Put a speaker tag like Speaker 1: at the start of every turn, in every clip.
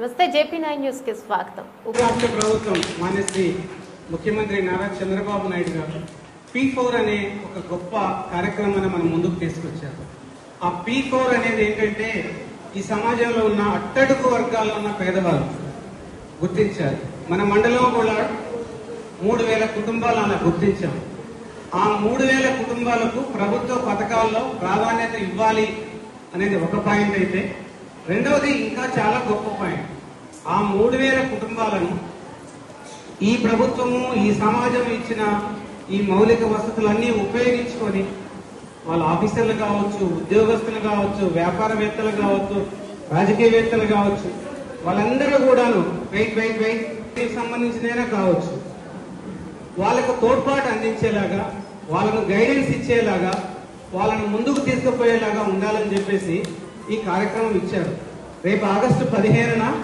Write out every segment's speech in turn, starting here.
Speaker 1: నమస్తే JP nine న్యూస్కి స్వాగతం.
Speaker 2: రాష్ట్ర ప్రభుత్వం మాన్యశ్రీ ముఖ్యమంత్రి నారా చంద్రబాబు నాయుడు గారు పీ ఫోర్ అనే ఒక గొప్ప కార్యక్రమాన్ని మనం ముందుకు తీసుకొచ్చారు. ఆ పీ ఫోర్ అనేది ఏంటంటే ఈ సమాజంలో ఉన్న అట్టడుగు వర్గాల్లో ఉన్న పేదవాళ్ళు గుర్తించారు. మన మండలం కూడా మూడు వేల కుటుంబాలు అలా గుర్తించాం. ఆ మూడు వేల కుటుంబాలకు ప్రభుత్వ పథకాల్లో ప్రాధాన్యత ఇవ్వాలి అనేది ఒక పాయింట్ అయితే. రెండవది ఇంకా చాలా గొప్ప పాయింట్. ఆ మూడు వేల కుటుంబాలను ఈ ప్రభుత్వము ఈ సమాజం ఇచ్చిన ఈ మౌలిక వసతులన్నీ ఉపయోగించుకొని వాళ్ళ ఆఫీసర్లు కావచ్చు ఉద్యోగస్తులు కావచ్చు వ్యాపారవేత్తలు కావచ్చు రాజకీయవేత్తలు కావచ్చు వాళ్ళందరూ కూడాను వెయిట్ వెయిట్ వెయిట్ సంబంధించినైనా కావచ్చు. వాళ్ళకు తోడ్పాటు అందించేలాగా వాళ్ళను గైడెన్స్ ఇచ్చేలాగా వాళ్ళను ముందుకు తీసుకుపోయేలాగా ఉండాలని చెప్పేసి ఈ కార్యక్రమం ఇచ్చారు. రేపు ఆగస్టు పదిహేనున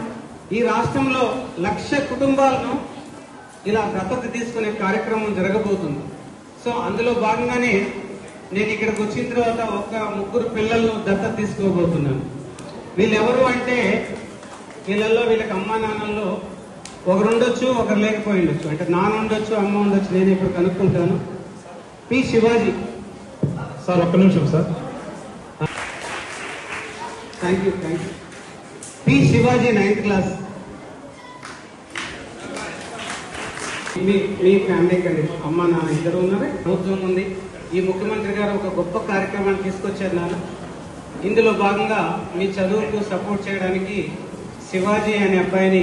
Speaker 2: ఈ రాష్ట్రంలో లక్ష కుటుంబాలను ఇలా దత్తత తీసుకునే కార్యక్రమం జరగబోతుంది. సో అందులో భాగంగానే నేను ఇక్కడికి వచ్చిన తర్వాత ఒక ముగ్గురు పిల్లలను దత్తత తీసుకోబోతున్నాను. వీళ్ళెవరు అంటే వీళ్ళల్లో వీళ్ళకి అమ్మా నాన్నల్లో ఒకరు ఉండొచ్చు ఒకరు లేకపోయి ఉండొచ్చు. అంటే నాన్న ఉండొచ్చు అమ్మ ఉండొచ్చు నేను ఇప్పుడు కనుక్కుంటాను. పి. శివాజీ.
Speaker 3: సార్ ఒక్క నిమిషం sir.
Speaker 2: Thank you thank you P Shivaji ninth class మీ మీ ఫ్యామిలీ కండి అమ్మ నాన్న ఇద్దరు ఉన్నారు? ప్రభుత్వం ఉంది. ఈ ముఖ్యమంత్రి గారు ఒక గొప్ప కార్యక్రమాన్ని తీసుకొచ్చారు నాన్న. ఇందులో భాగంగా మీ చదువుకు సపోర్ట్ చేయడానికి శివాజీ అనే అబ్బాయిని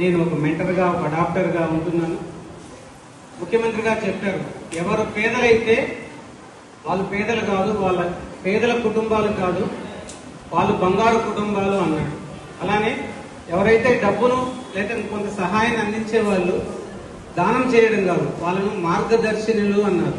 Speaker 2: నేను ఒక మెంటర్గా ఒక డాక్టర్గా ఉంటున్నాను. ముఖ్యమంత్రి గారు చెప్పారు ఎవరు పేదలైతే వాళ్ళు పేదలు కాదు వాళ్ళ పేదల కుటుంబాలు కాదు వాళ్ళు బంగారు కుటుంబాలు అన్నాడు. అలానే ఎవరైతే డబ్బును లేదా కొంత సహాయాన్ని అందించే వాళ్ళు దానం చేయడం కాదు వాళ్ళను మార్గదర్శినులు అన్నారు.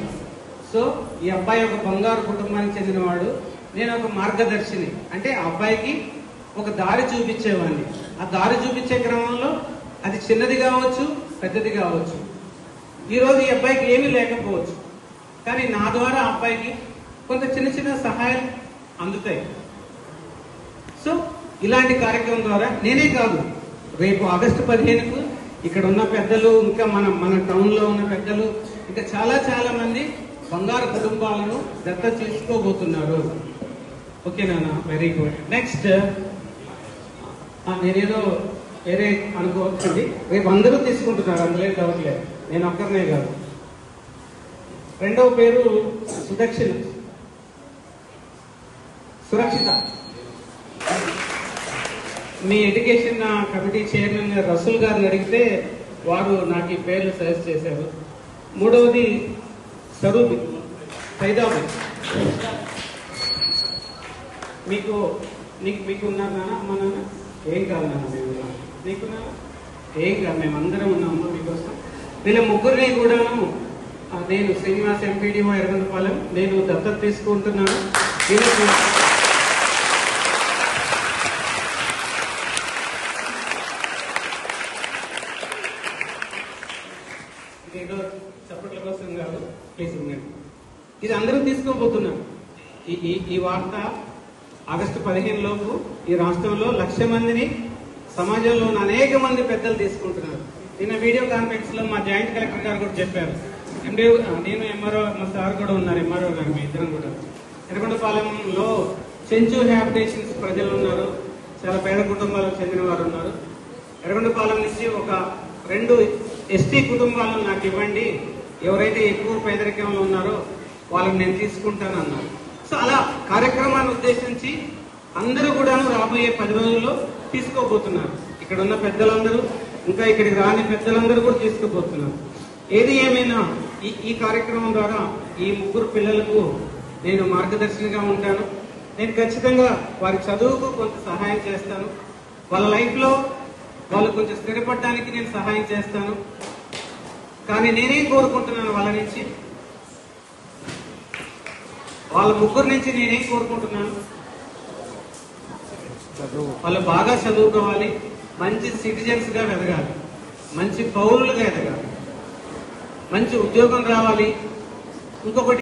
Speaker 2: సో ఈ అబ్బాయి ఒక బంగారు కుటుంబానికి చెందినవాడు నేను ఒక మార్గదర్శిని. అంటే ఆ అబ్బాయికి ఒక దారి చూపించేవాడిని. ఆ దారి చూపించే క్రమంలో అది చిన్నది కావచ్చు పెద్దది కావచ్చు. ఈరోజు ఈ అబ్బాయికి ఏమీ లేకపోవచ్చు. కానీ నా ద్వారా అబ్బాయికి కొంత చిన్న చిన్న సహాయాలు అందుతాయి. సో ఇలాంటి కార్యక్రమం ద్వారా నేనే కాదు. రేపు ఆగస్టు పదిహేనుకు ఇక్కడ ఉన్న పెద్దలు ఇంకా మన మన టౌన్లో ఉన్న పెద్దలు ఇంకా చాలా చాలా మంది బంగారు కుటుంబాలను దత్త చేసుకోబోతున్నారు. Okay very good. నెక్స్ట్ నేనేదో వేరే అనుకోవచ్చండి. రేపు అందరూ తీసుకుంటున్నారు అందులో డౌట్ లేదు. నేను ఒక్కరినే కాదు. రెండవ పేరు సుదక్షిణ. సురక్షిత. మీ ఎడ్యుకేషన్ కమిటీ చైర్మన్ రసూల్ గారిని అడిగితే వారు నాకు ఈ పేర్లు సజెస్ట్ చేశారు. మూడవది సరూబి సైదాబి. మీకు నీకు మీకు ఉన్నారు నాన్న అమ్మ నాన్న? ఏం కాదు నాన్న మేము ఉన్నాం. ఏం కాదు మేము అందరం ఉన్నాము మీకోసం. వీళ్ళ ముగ్గురిని కూడాను నేను శ్రీనివాస్ ఎంపీడీఓ ఎరగందపాలెం నేను దత్తత తీసుకుంటున్నాను. ఇది అందరూ తీసుకోబోతున్నారు ఈ ఈ ఈ వార్త ఆగస్టు పదిహేను లోపు ఈ రాష్ట్రంలో లక్ష మందిని సమాజంలో ఉన్న అనేక మంది పెద్దలు తీసుకుంటున్నారు. నిన్న వీడియో కాన్ఫరెన్స్లో మా జాయింట్ కలెక్టర్ గారు కూడా చెప్పారు. ఎండి నేను ఎంఆర్ఓ మా సార్ కూడా ఉన్నారు ఎంఆర్ఓ గారు మీ ఇద్దరం కూడా. ఎర్రగొండపాలెంలో సెంచు హ్యాబిటేషన్స్ ప్రజలు ఉన్నారు. చాలా పేద కుటుంబాలకు చెందిన వారు ఉన్నారు. ఎర్రగొండపాలెం నుంచి ఒక రెండు ఎస్టీ కుటుంబాలను నాకు ఇవ్వండి. ఎవరైతే ఎక్కువ పేదరికంలో ఉన్నారో వాళ్ళని నేను తీసుకుంటాను అన్నారు సో అలా కార్యక్రమాన్ని ఉద్దేశించి అందరూ కూడాను రాబోయే పది రోజుల్లో తీసుకోబోతున్నారు. ఇక్కడ ఉన్న పెద్దలందరూ ఇంకా ఇక్కడికి రాని పెద్దలందరూ కూడా తీసుకోబోతున్నారు. ఏది ఏమైనా ఈ ఈ కార్యక్రమం ద్వారా ఈ ముగ్గురు పిల్లలకు నేను మార్గదర్శినిగా ఉంటాను. నేను ఖచ్చితంగా వారి చదువుకు కొంత సహాయం చేస్తాను. వాళ్ళ లైఫ్లో వాళ్ళు కొంచెం స్థిరపడడానికి నేను సహాయం చేస్తాను. కానీ నేనేం కోరుకుంటున్నాను వాళ్ళ నుంచి వాళ్ళ ముగ్గురు నుంచి నేనేం కోరుకుంటున్నాను? వాళ్ళు బాగా చదువుకోవాలి మంచి సిటిజన్స్గా ఎదగాలి మంచి పౌరులుగా ఎదగాలి మంచి ఉద్యోగం రావాలి. ఇంకొకటి